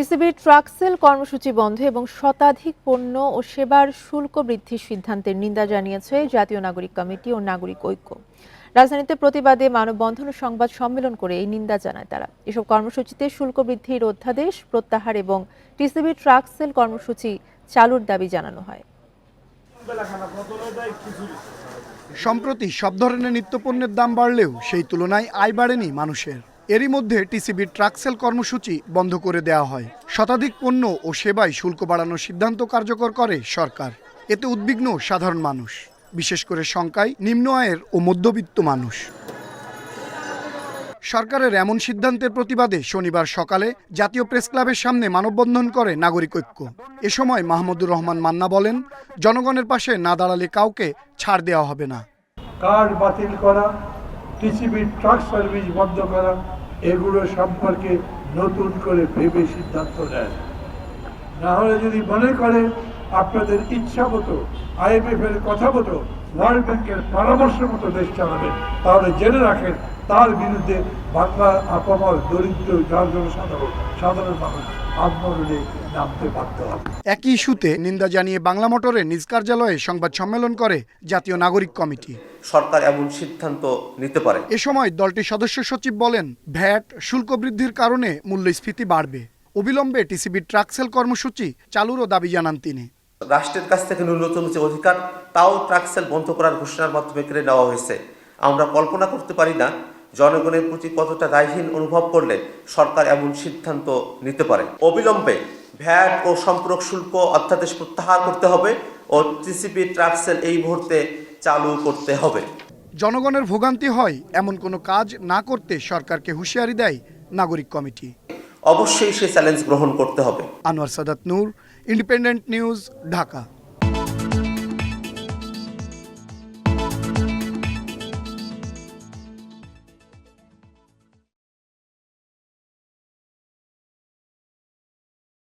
টিসিবির truck sell কর্মসূচি বন্ধ এবং শতাধিক পণ্য ও সেবার শুল্ক বৃদ্ধির সিদ্ধান্তের নিন্দা জানিয়েছে জাতীয় নাগরিক কমিটি ও নাগরিক ঐক্য। রাজধানীতে প্রতিবাদে মানববন্ধন ও সংবাদ সম্মেলন করে এই নিন্দা জানায় তারা। এসব কর্মসূচিতে শুল্ক বৃদ্ধির অধ্যাদেশ, প্রত্যাহার এবং টিসিবির ট্রাক সেল কর্মসূচি চালুর দাবি জানানো হয়। সম্প্রতি সব ধরনের নিত্যপণ্যের দাম বাড়লেও সেই তুলনায় আয় বাড়েনি মানুষের। এরই মধ্যে টিসিবির ট্রাকসেল কর্মসূচি বন্ধ করে দেওয়া হয়। শতাধিক পণ্য ও সেবায় শুল্ক বাড়ানোর সিদ্ধান্ত কার্যকর করে সরকার। এতে উদ্বিগ্ন সাধারণ মানুষ। বিশেষ করে শঙ্কায় নিম্ন আয়ের ও মধ্যবিত্ত মানুষ। সরকারের এমন সিদ্ধান্তের প্রতিবাদে শনিবার সকালে জাতীয় প্রেস ক্লাবের সামনে মানববন্ধন করে নাগরিক ঐক্য। এ সময় মাহমুদুর রহমান মান্না বলেন, জনগণের পাশে না দাঁড়ালে কাউকে ছাড় দেওয়া হবে না। কার্ড বাতিল করা, টিসিবির ট্রাক সার্ভিস বন্ধ করা এগুলো সম্পর্কে নতুন করে ভেবে সিদ্ধান্ত নেন। না হলে যদি মনে করে আপনাদের ইচ্ছা মতো আইএমএফ এর কথা মতো ওয়ার্ল্ড ব্যাংকের পরামর্শ মতো দেশ চালাবেন, তাহলে জেনে রাখেন তার বিরুদ্ধে বাংলার আপামর দরিদ্র জনসাধারণ, সাধারণ মানুষ। আন্দোলনে নামতে বাধ্য হবে। একই ইস্যুতে নিন্দা জানিয়ে বাংলা মোটরে নিজ কার্যালয়ে সংবাদ সম্মেলন করে জাতীয় নাগরিক কমিটি। সরকার এমন সিদ্ধান্ত নিতে পারে। এ সময় দলটির সদস্য সচিব বলেন ভ্যাট শুল্ক বৃদ্ধির কারণে মূল্যস্ফীতি বাড়বে। অবিলম্বে টিসিবির ট্রাকসেল কর্মসূচি চালুরও দাবি জানান তিনি। রাষ্ট্রের কাছ থেকে ন্যূনতম যে অধিকার তাও ট্রাকসেল বন্ধ করার ঘোষণার মাধ্যমে কেড়ে নেওয়া হয়েছে। আমরা কল্পনা করতে পারি না জনগণের প্রতি কতটা দায়হীন অনুভব করলে সরকার এমন সিদ্ধান্ত নিতে পারে? অবিলম্বে ভ্যাট ও সম্পর্ক শুল্ক অধ্যাদেশ প্রত্যাহার করতে হবে ও টিসিপি ট্রাকসেল এই মুহূর্তে চালু করতে হবে। জনগণের ভোগান্তি হয় এমন কোনো কাজ না করতে সরকারকে হুঁশিয়ারি দেয় নাগরিক কমিটি। অবশ্যই সে চ্যালেঞ্জ গ্রহণ করতে হবে। Anwar Sadat Noor independent news Dhaka.